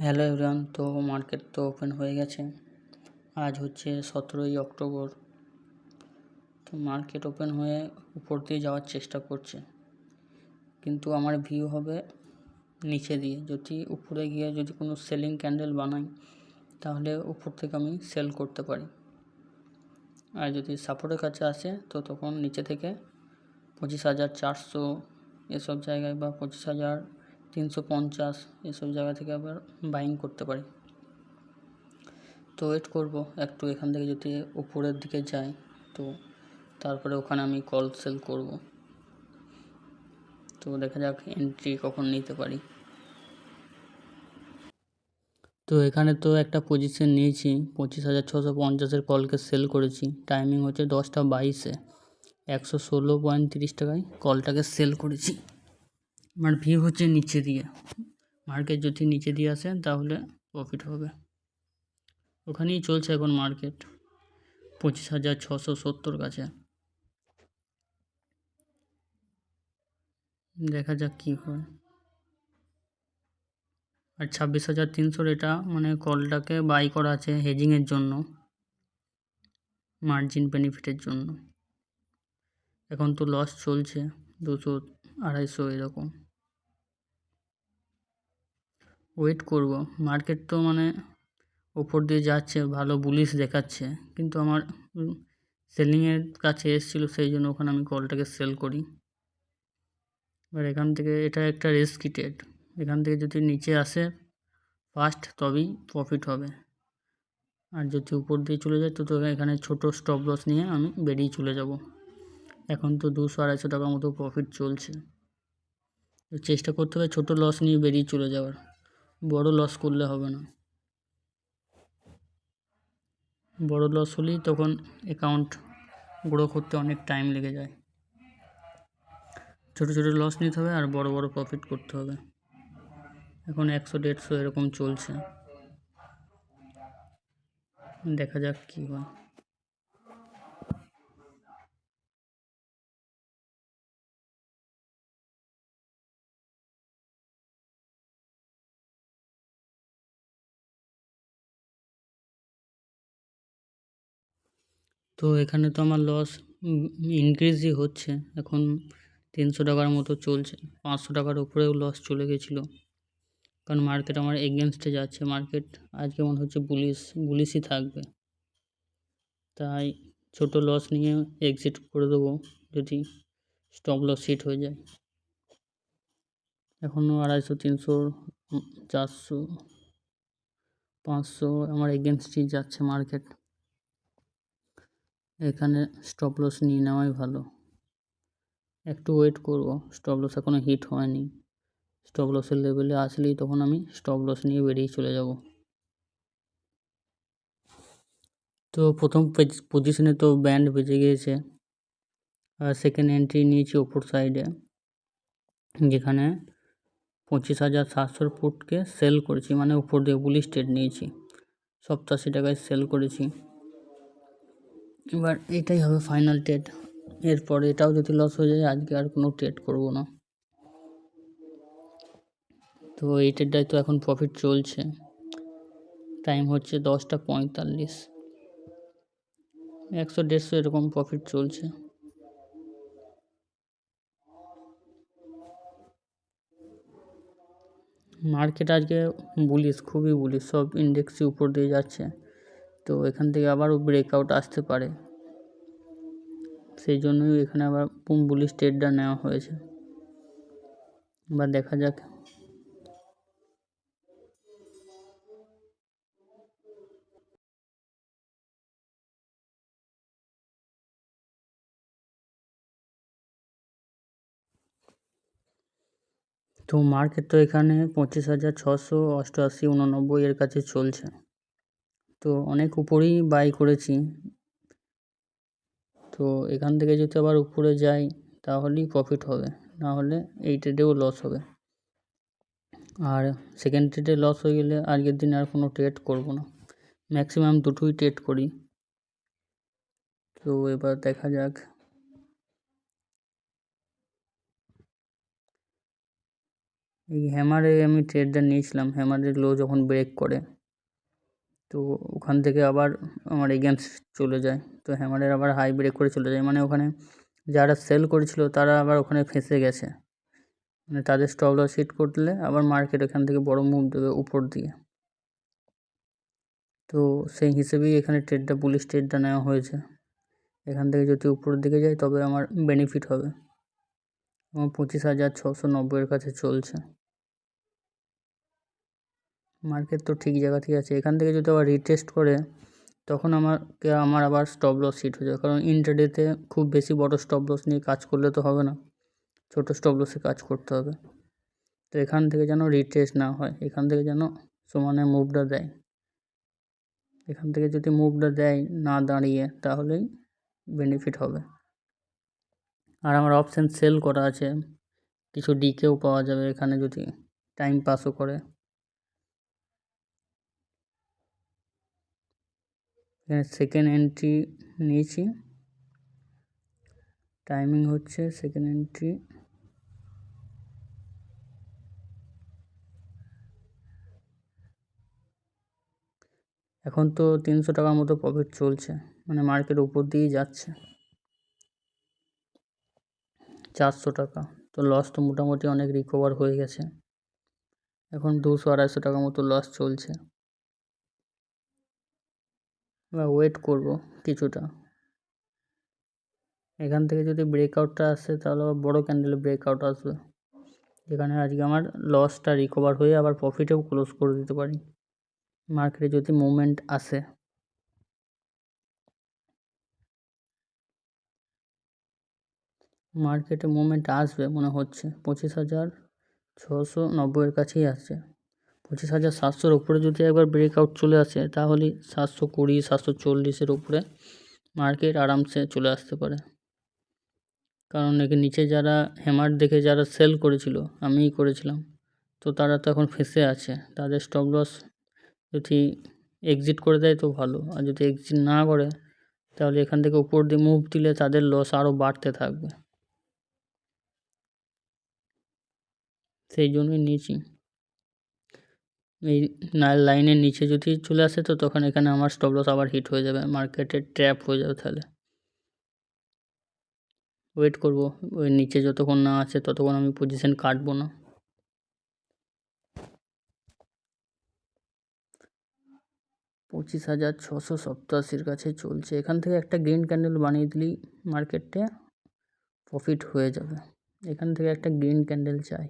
Hello everyone তো market তো open হয়ে গেছে। আজ হচ্ছে সতেরোই অক্টোবর। তো মার্কেট ওপেন হয়ে উপর দিয়ে যাওয়ার চেষ্টা করছে। কিন্তু আমার ভিউ হবে নিচে দিয়ে। যদি উপরে গিয়ে যদি কোনো সেলিং ক্যান্ডেল বানাই, তাহলে উপর থেকে আমি সেল করতে পারি। আর যদি সাপোর্টের কাছে আসে, তো তখন নিচে থেকে পঁচিশ হাজার চারশো এসব জায়গায় বা পঁচিশ হাজার তিনশো পঞ্চাশ এসব জায়গা থেকে আবার বাইং করতে পারি। তো ওয়েট করব, একটু এখান থেকে যদি উপরের দিকে যাই, তো তারপরে ওখানে আমি কল সেল করব। তো দেখা যাক এন্ট্রি কখন নিতে পারি। তো এখানে তো একটা পজিশন নিয়েছি, পঁচিশ হাজার ছশো পঞ্চাশের কলকে সেল করেছি। টাইমিং হচ্ছে দশটা বাইশে। একশো ষোলো পয়েন্ট তিরিশ টাকায় কলটাকে সেল করেছি। আমার ভিউ হচ্ছে নিচে দিয়ে। মার্কেট যদি নিচে দিয়ে আসে, তাহলে প্রফিট হবে। ওখানেই চলছে এখন মার্কেট পঁচিশ হাজার ছশো সত্তর কাছে। দেখা যাক কী হয়। আর ছাব্বিশ হাজার তিনশোর এটা মানে কলটাকে বাই করা আছে হেজিংয়ের জন্য মার্জিন বেনিফিটের জন্য। এখন তো লস চলছে, দুশো আড়াইশো এরকম। ওয়েট করব। মার্কেট তো মানে ওপর দিয়ে যাচ্ছে, ভালো বুলিশ দেখাচ্ছে। কিন্তু আমার সেলিংয়ের কাছে এসেছিল, সেই জন্য ওখানে আমি কলটাকে সেল করি। এবার এখান থেকে এটা একটা রিস্কি ট্রেড এখান থেকে যদি নিচে আসে ফার্স্ট তবেই প্রফিট হবে। আর যদি উপর দিয়ে চলে যায়, তো তো এখানে ছোটো স্টপ লস নিয়ে আমি বেরিয়ে চলে যাব। এখন তো দুশো আড়াইশো টাকার মতো প্রফিট চলছে। তো চেষ্টা করতে হবে ছোটো লস নিয়ে বেরিয়ে চলে যাওয়ার। বড় লস করলে হবে না। বড় লস হলেই তখন অ্যাকাউন্ট গ্রো করতে অনেক টাইম লেগে যায়। ছোটো ছোটো লস নিতে হবে আর বড় বড় প্রফিট করতে হবে। এখন একশো, দেড়শো এরকম চলছে। দেখা যাক কী হয়। তো এখানে তো আমার লস ইনক্রিজই হচ্ছে। এখন তিনশো টাকার মতো চলছে। পাঁচশো টাকার উপরেও লস চলে গেছিল। কারণ মার্কেট আমার এগেনস্টে যাচ্ছে। মার্কেট আজকে মনে হচ্ছে বুলিশ বুলিশই থাকবে। তাই ছোট লস নিয়ে এক্সিট করে দেবো যদি স্টপ লস হিট হয়ে যায়। এখনও আড়াইশো, তিনশো চারশো, পাঁচশো আমার এগেনস্টই যাচ্ছে মার্কেট এখানে স্টপ লস নিয়ে নেওয়াই ভালো। একটু ওয়েট করব স্টপ লস এখনও হিট হয়নি। স্টপ লসের লেভেলে আসলেই তখন আমি স্টপ লস নিয়ে বেরিয়ে চলে যাব। তো প্রথম পজিশনে তো ব্যান্ড বেজে গিয়েছে। আর সেকেন্ড এন্ট্রি নিয়েছি ওপর সাইডে যেখানে পঁচিশ হাজার সাতশোর ফুটকে সেল করেছি মানে উপর দিয়ে বুলিশ ট্রেড নিয়েছি। সপ্তাশি টাকায় সেল করেছি। এবার এটাই হবে ফাইনাল ট্রেড এরপর এটাও যদি লস হয়ে যায়, আজকে আর কোনো ট্রেড করব না। তো এই ট্রেডটাই তো এখন প্রফিট চলছে। টাইম হচ্ছে দশটা পঁয়তাল্লিশ। একশো দেড়শো এরকম প্রফিট চলছে। মার্কেট আজকে বুলিশ খুবই বুলিশ সব ইন্ডেক্সই উপর দিয়ে যাচ্ছে। তো এখান থেকে আবারও ব্রেকআউট আসতে পারে। সেই জন্যই এখানে আবার বুলিশ স্টেটটা নেওয়া হয়েছে। বা দেখা যাক। তো মার্কেট তো এখানে পঁচিশ হাজার ছশো অষ্টআশি উননব্বই এর কাছে চলছে। তো অনেক উপরেই বাই করেছি। তো এখান থেকে যদি আবার উপরে যাই, তাহলেই প্রফিট হবে। না হলে এই ট্রেডেও লস হবে। আর সেকেন্ড ট্রেডে লস হয়ে গেলে আজকের দিনে আর কোনো ট্রেড করব না। ম্যাক্সিমাম দুটোই ট্রেড করি। তো এবার দেখা যাক। এই হ্যামারে আমি ট্রেডটা নিয়েছিলাম। হ্যামারের লো যখন ব্রেক করে তো ওখান থেকে আবার আমার এগেনস্ট চলে যায়। তো হ্যামারের আবার হাই ব্রেক করে চলে যায়। মানে ওখানে যারা সেল করেছিল তারা আবার ওখানে ফেঁসে গেছে। মানে তাদের স্টপ লস হিট করলে আবার মার্কেট এখান থেকে বড় মুভ দেবে উপর দিয়ে। তো সেই হিসেবেই এখানে ট্রেডটা পুলিশ ট্রেডটা নেওয়া হয়েছে। এখান থেকে যদি উপরের দিকে যায় তবে আমার বেনিফিট হবে। আমার পঁচিশ হাজার ছশো নব্বইয়ের কাছে চলছে। মার্কেট তো ঠিক জায়গাতেই আছে। এখান থেকে যদি আবার রিটেস্ট করে, তখন আমাকে আমার আবার স্টপ লস হিট হয়ে যাবে। কারণ ইন্টারডেতে খুব বেশি বড় স্টপ লস নিয়ে কাজ করলে তো হবে না। ছোটো স্টপ লসে কাজ করতে হবে। তো এখান থেকে যেন রিটেস্ট না হয়, এখান থেকে যেন সমানে মুভটা দেয়। এখান থেকে যদি মুভটা দেয় না দাঁড়িয়ে, তাহলেই বেনিফিট হবে। আর আমার অপশান সেল করা আছে। কিছু ডিকেও পাওয়া যাবে এখানে যদি টাইম পাসও করে। এখানে সেকেন্ড এন্ট্রি নিয়েছি। টাইমিং হচ্ছে সেকেন্ড এন্ট্রি এখন তো তিনশো টাকার মতো প্রফিট চলছে মানে মার্কেট উপর দিয়েই যাচ্ছে। চারশো টাকা, তো লস তো মোটামুটি অনেক রিকভার হয়ে গেছে। এখন দুশো আড়াইশো টাকার মতো লস চলছে। এবার ওয়েট করব কিছুটা। এখান থেকে যদি ব্রেকআউটটা আসে, তাহলে আবার বড়ো ক্যান্ডেলে ব্রেকআউট আসবে। এখানে আজকে আমার লসটা রিকভার হয়ে আবার প্রফিটেও ক্লোজ করে দিতে পারি। মার্কেটে যদি মুভমেন্ট আসে। মার্কেটে মুভমেন্ট আসবে মনে হচ্ছে। পঁচিশ হাজার ছশো নব্বইয়ের কাছেই আসছে পঁচিশ হাজার সাতশোর উপরে যদি একবার ব্রেকআউট চলে আসে, তাহলে সাতশো কুড়ি, সাতশো চল্লিশের উপরে মার্কেট আরামসে চলে আসতে পারে। কারণ একে নিচে যারা হ্যামার দেখে যারা সেল করেছিল, আমিই করেছিলাম। তো তারা তো এখন ফেঁসে আছে। তাদের স্টপ লস যদি এক্সিট করে দেয় তো ভালো। আর যদি এক্সিট না করে, তাহলে এখান থেকে উপর দিয়ে মুভ দিলে তাদের লস আরও বাড়তে থাকবে। সেই জন্যই নিয়েছি। এই লাইনের নিচে যদি চলে আসে তো তখন এখানে আমার স্টপ লস আবার হিট হয়ে যাবে মার্কেটে ট্র্যাপ হয়ে যাবে তাহলে। ওয়েট করব, ওই নিচে যতক্ষণ না আছে ততক্ষণ আমি পজিশন কাটবো না। পঁচিশ হাজার ছশো সপ্তাশির কাছে চলছে, এখান থেকে একটা গ্রিন ক্যান্ডেল বানিয়ে দিলেই মার্কেটে প্রফিট হয়ে যাবে। এখান থেকে একটা গ্রিন ক্যান্ডেল চাই।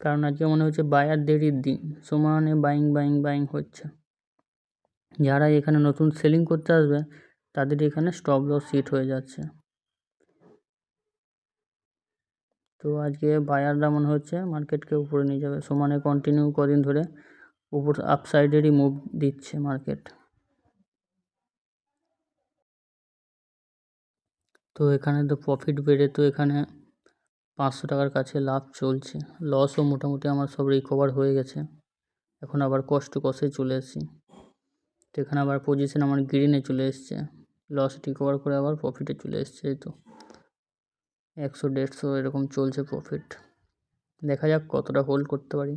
কারণ আজকে মনে হচ্ছে বায়ার দেরির দিন। সমানে বাইং বাইং বাইং হচ্ছে। যারা এখানে নতুন সেলিং করতে আসবে, তাদের এখানে স্টপ লস সিট হয়ে যাচ্ছে। তো আজকে বায়াররা মনে হচ্ছে মার্কেটকে উপরে নিয়ে যাবে। সমানে কন্টিনিউ কদিন ধরে উপর আপসাইডেরই মুভ দিচ্ছে মার্কেট। তো এখানে তো প্রফিট বেড়ে, তো এখানে পাঁচশো টাকার কাছে লাভ চলছে। লসও মোটামুটি আমার সব রিকভার হয়ে গেছে। এখন আবার কষ্ট কষে চলে এসেছি। তো এখানে আবার পজিশন আমার গ্রিনে চলে এসছে। লস রিকভার করে আবার প্রফিটে চলে এসছে, এই তো। একশো দেড়শো এরকম চলছে প্রফিট দেখা যাক কতটা হোল্ড করতে পারি।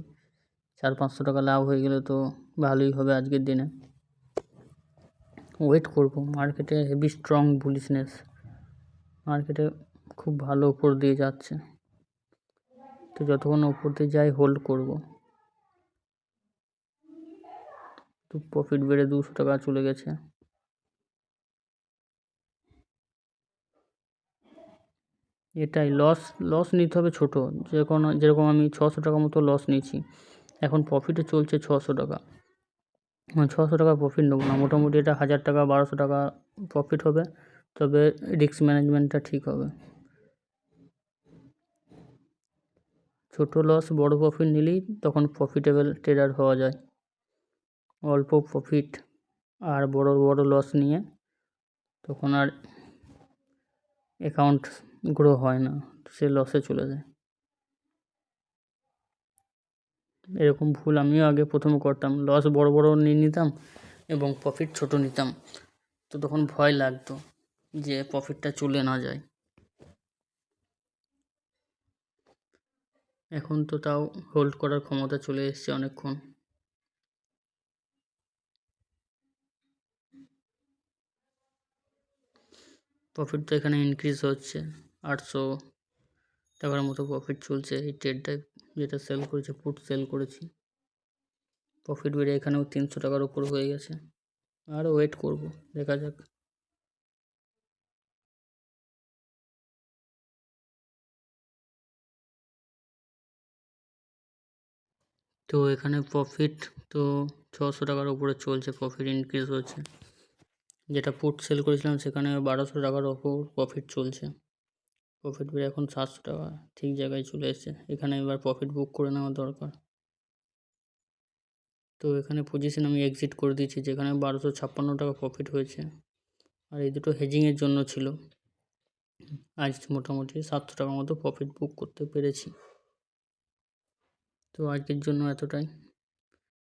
চার পাঁচশো টাকা লাভ হয়ে গেলে তো ভালোই হবে আজকের দিনে। ওয়েট করব। মার্কেটে হেভি স্ট্রং বুলিশনেস মার্কেটে খুব ভালো উপর দিয়ে যাচ্ছে। তো যতক্ষণ উপর দিয়ে যাই হোল্ড করব। তো প্রফিট বেড়ে দুশো টাকা চলে গেছে। এটাই লস লস নিতে হবে ছোটো। যেরকম যেরকম আমি ছশো টাকা মতো লস নিয়েছি। এখন প্রফিটে চলছে ছশো টাকা। ছশো টাকা প্রফিট নেব না। মোটামুটি এটা হাজার টাকা, বারোশো টাকা প্রফিট হবে। তবে রিস্ক ম্যানেজমেন্টটা ঠিক হবে। ছোটো লস বড় প্রফিট নিলেই তখন প্রফিটেবল ট্রেডার হওয়া যায়। অল্প প্রফিট আর বড় বড় লস নিয়ে তখন আর অ্যাকাউন্ট গ্রো হয় না, সে লসে চলে যায়। এরকম ভুল আমিও আগে প্রথমে করতাম। লস বড় বড় নিয়ে নিতাম এবং প্রফিট ছোট নিতাম। তো তখন ভয় লাগতো যে প্রফিটটা চলে না যায়। এখন তো তাও হোল্ড করার ক্ষমতা চলে এসছে অনেকক্ষণ। প্রফিট তো এখানে ইনক্রিজ হচ্ছে, আটশো টাকার মতো প্রফিট চলছে। এই ট্রেডটায় যেটা সেল করেছে পুট সেল করেছি। প্রফিট বেড়ে এখানেও তিনশো টাকার উপর হয়ে গেছে। আর ওয়েট করব, দেখা যাক। তো এখানে প্রফিট তো ছশো টাকার উপরে চলছে প্রফিট ইনক্রিজ হচ্ছে। যেটা পুট সেল করেছিলাম সেখানে বারোশো টাকার ওপর প্রফিট চলছে। প্রফিট বেড়ে এখন সাতশো টাকা, ঠিক জায়গায় চলে এসেছে। এখানে এবার প্রফিট বুক করে নেওয়া দরকার। তো এখানে পজিশন আমি এক্সিট করে দিয়েছি, যেখানে বারোশো ছাপ্পান্ন টাকা প্রফিট হয়েছে। আর এই দুটো হেজিংয়ের জন্য ছিল। আজ মোটামুটি সাতশো টাকার মতো প্রফিট বুক করতে পেরেছি। তো আজকের জন্য এতটাই।